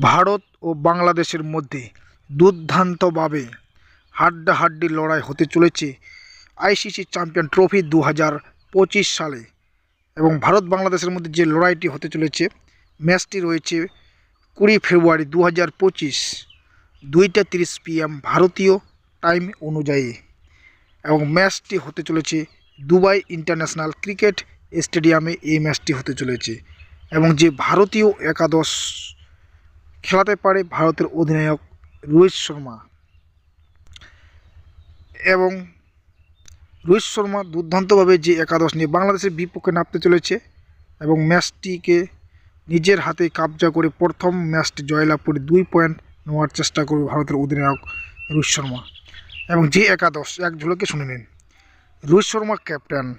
ভারত ও বাংলাদেশের মধ্যে দুর্দান্তভাবে হাড্ডাহাড্ডি লড়াই হতে চলেছে আইসিসি চ্যাম্পিয়ন ট্রফি দু পঁচিশ সালে এবং ভারত বাংলাদেশের মধ্যে যে লড়াইটি হতে চলেছে, ম্যাচটি রয়েছে কুড়ি ফেব্রুয়ারি দু হাজার পঁচিশ, দুইটা তিরিশ পিএম ভারতীয় টাইম অনুযায়ী এবং ম্যাচটি হতে চলেছে দুবাই ইন্টারন্যাশনাল ক্রিকেট স্টেডিয়ামে এই ম্যাচটি হতে চলেছে এবং যে ভারতীয় একাদশ খেলাতে পারে ভারতের অধিনায়ক রোহিত শর্মা। এবং রোহিত শর্মা দুর্দান্তভাবে যে একাদশ নিয়ে বাংলাদেশের বিপক্ষে নামতে চলেছে এবং ম্যাচটিকে নিজের হাতে কাবজা করে প্রথম ম্যাচটি জয়লাভ করে দুই পয়েন্ট নেওয়ার চেষ্টা করবে ভারতের অধিনায়ক রোহিত শর্মা। এবং যে একাদশ, এক ঝলকে শুনে নিন। Rohit Sharma captain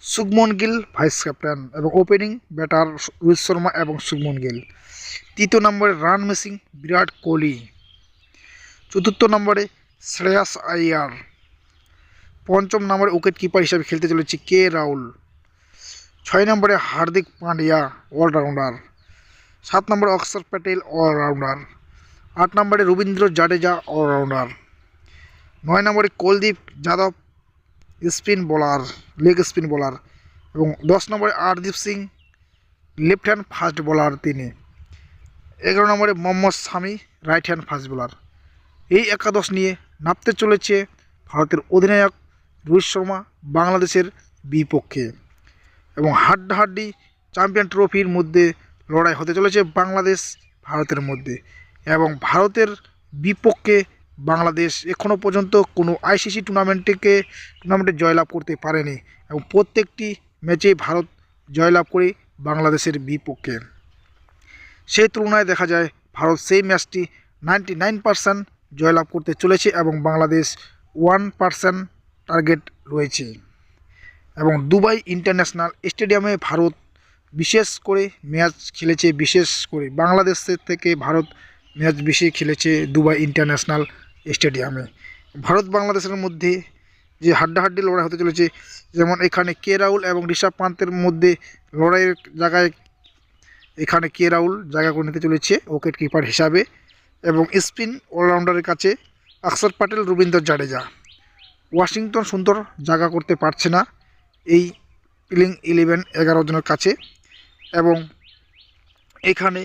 Shubman Gill vice captain এবং ওপেনিং ব্যাটার রোহিত শর্মা এবং শুভমন গিল। তৃতীয় নম্বরে রান মেসিং বিরাট কোহলি। চতুর্থ নম্বরে শ্রেয়াস আইয়ার পঞ্চম নম্বরে উইকেট কিপার হিসাবে খেলতে চলেছে কে রাহুল। ছয় নম্বরে হার্দিক পান্ডিয়া অলরাউন্ডার সাত নম্বরে অক্ষর প্যাটেল অলরাউন্ডার আট নম্বরে রবীন্দ্র জাডেজা অলরাউন্ডার নয় নম্বরে Kuldeep Yadav, spin bowler leg spin bowler. এবং দশ নম্বরে Arshdeep Singh left hand fast bowler তিনি। এগারো নম্বরে Mohammad Shami right hand fast bowler এই একাদশ নিয়ে নামতে চলেছে ভারতের অধিনায়ক রোহিত শর্মা বাংলাদেশের বিপক্ষে। এবং হাড্ডাহাড্ডি চ্যাম্পিয়ন ট্রফির মধ্যে লড়াই হতে চলেছে বাংলাদেশ ভারতের মধ্যে। এবং ভারতের বিপক্ষে বাংলাদেশ এখনও পর্যন্ত কোনো আইসিসি টুর্নামেন্টকে টুর্নামেন্টে জয়লাভ করতে পারেনি। এবং প্রত্যেকটি ম্যাচেই ভারত জয়লাভ করে বাংলাদেশের বিপক্ষে। সেই তুলনায় দেখা যায় ভারত সেই ম্যাচটি নাইনটি নাইন পার্সেন্ট জয়লাভ করতে চলেছে এবং বাংলাদেশ ওয়ান পার্সেন্ট টার্গেট রয়েছে। এবং দুবাই ইন্টারন্যাশনাল স্টেডিয়ামে ভারত বিশেষ করে ম্যাচ খেলেছে, বিশেষ করে বাংলাদেশের থেকে ভারত ম্যাচ বেশি খেলেছে দুবাই ইন্টারন্যাশনাল স্টেডিয়ামে। ভারত বাংলাদেশের মধ্যে যে হাড্ডাহাড্ডি লড়াই হতে চলেছে, যেমন এখানে কে রাহুল এবং ঋষভ পান্তের মধ্যে লড়াইয়ের জায়গায় এখানে কে রাহুল জায়গা করে নিতে চলেছে উইকেট কিপার হিসাবে এবং স্পিন অলরাউন্ডারের কাছে অক্ষর প্যাটেল রবীন্দ্র জাডেজা। ওয়াশিংটন সুন্দর জায়গা করতে পারছে না এই প্লেইং ইলেভেন এগারো জনের কাছে এবং এখানে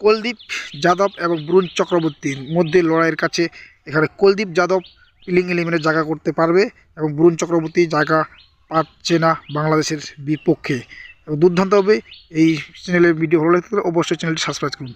কুলদীপ যাদব এবং বরুণ চক্রবর্তীর মধ্যে লড়াইয়ের কাছে এখানে কুলদীপ যাদব প্লেইং ইলেভেনে জায়গা করতে পারবে এবং বরুণ চক্রবর্তী জায়গা পাচ্ছে না বাংলাদেশের বিপক্ষে। এবং দুর্দান্তভাবে এই চ্যানেলের ভিডিও ভালো লাগতে অবশ্যই চ্যানেলটি সাবস্ক্রাইব করুন।